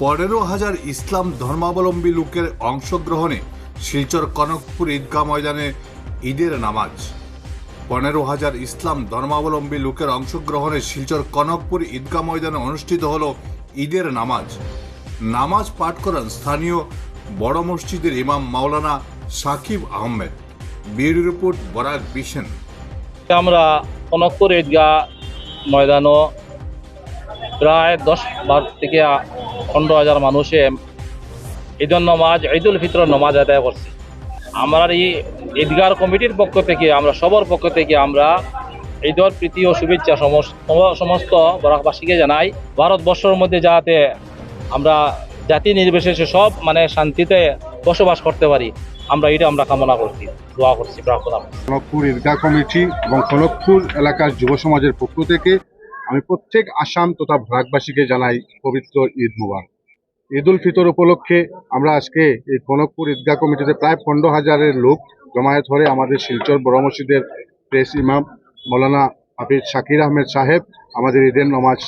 পনেরো হাজার ইসলাম ধর্মাবলম্বী লোকের অংশগ্রহণে শিলচর কনকপুর ঈদগাহ ময়দানে ঈদের নামাজ। পনেরো হাজার ইসলাম ধর্মাবলম্বী লোকের অংশগ্রহণে শিলচর কনকপুর ঈদগাহ ময়দানে অনুষ্ঠিত হল ঈদের নামাজ। নামাজ পাঠ করেন স্থানীয় বড় মসজিদের ইমাম মাওলানা Sakib Ahmed. Bureau report, Barak Bishen. আমরা কনকপুর ঈদগাহ ময়দানও প্রায় দশ বার থেকে পনেরো হাজার মানুষে ঈদুল নমাজ ঈদুল ফিতর নমাজ আদায় করছে। আমরা এই ঈদগার কমিটির পক্ষ থেকে, আমরা সবার পক্ষ থেকে আমরা ঈদর প্রীতি ও শুভেচ্ছা সমস্ত বরাকবাসীকে জানাই, ভারতবর্ষের মধ্যে যাতে আমরা জাতি নির্বিশেষে সব মানে শান্তিতে বসবাস করতে পারি, আমরা এটা আমরা কামনা করছি, দোয়া করছি, প্রার্থনা করছি। খনকপুর ঈদগাহ কমিটি এবং খনকপুর এলাকার যুব সমাজের পক্ষ থেকে আমি প্রত্যেক আসাম তথা ভারতবাসীকে জানাই পবিত্র ঈদ মুবারক। ঈদ উল ফিতর উপলক্ষে আমরা আজকে এই কনকপুর ঈদগাহ কমিটিতে প্রায় পনেরো হাজারের লোক জমায়েত হয়ে আমাদের শিলচর বড় মসজিদের প্রেস ইমাম মৌলানা হাফিজ শাকির আহমেদ সাহেব আমাদের ঈদের নমাজ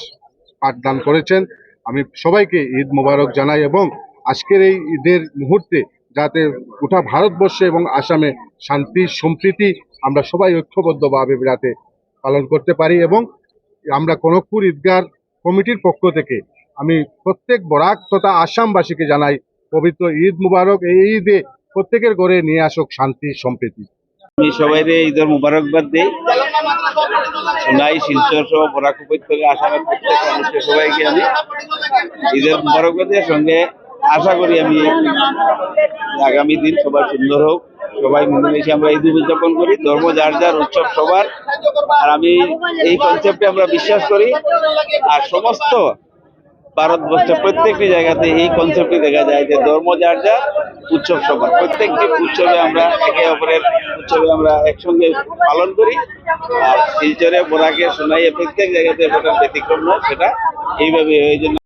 পাঠদান করেছেন। আমি সবাইকে ঈদ মোবারক জানাই এবং আজকের এই ঈদের মুহূর্তে যাতে গোটা ভারতবর্ষে এবং আসামে শান্তি, সম্প্রীতি আমরা সবাই ঐক্যবদ্ধভাবে বিরাতে পালন করতে পারি এবং আমরা কনকপুর ঈদগার কমিটির পক্ষ থেকে আমি প্রত্যেক বরাক তথা আসামবাসীকে জানাই পবিত্র ঈদ মুবারক, এই ঈদে প্রত্যেকের ঘরে নিয়ে আসুক শান্তি, সম্প্রীতি। আমি সবাই ঈদের মুবারকবাদ দিই। সোনাই শিলচর সহ বরাক উপত্যকা আসামের প্রত্যেক মানুষকে সবাইকে আমি ঈদের মুবারকবাদের সঙ্গে আশা করি আমি আগামী দিন সবার সুন্দর হোক। সবাই মিলেমিশে আমরা ঈদ উদযাপন করি, ধর্ম, যার যার উৎসব সবার। আর আমি এই কনসেপ্টে আমরা বিশ্বাস করি। আর সমস্ত ভারতবর্ষের প্রত্যেকটি জায়গাতে এই কনসেপ্টই দেখা যায় যে ধর্ম, যার যার উৎসব সবার। প্রত্যেকটি উৎসবে আমরা একে অপরের উৎসবে আমরা একসঙ্গে পালন করি। আর শিলচরে বোরাকে শোনাইয়ে প্রত্যেক জায়গাতে ব্যতিক্রম, সেটা এইভাবে এই জন্য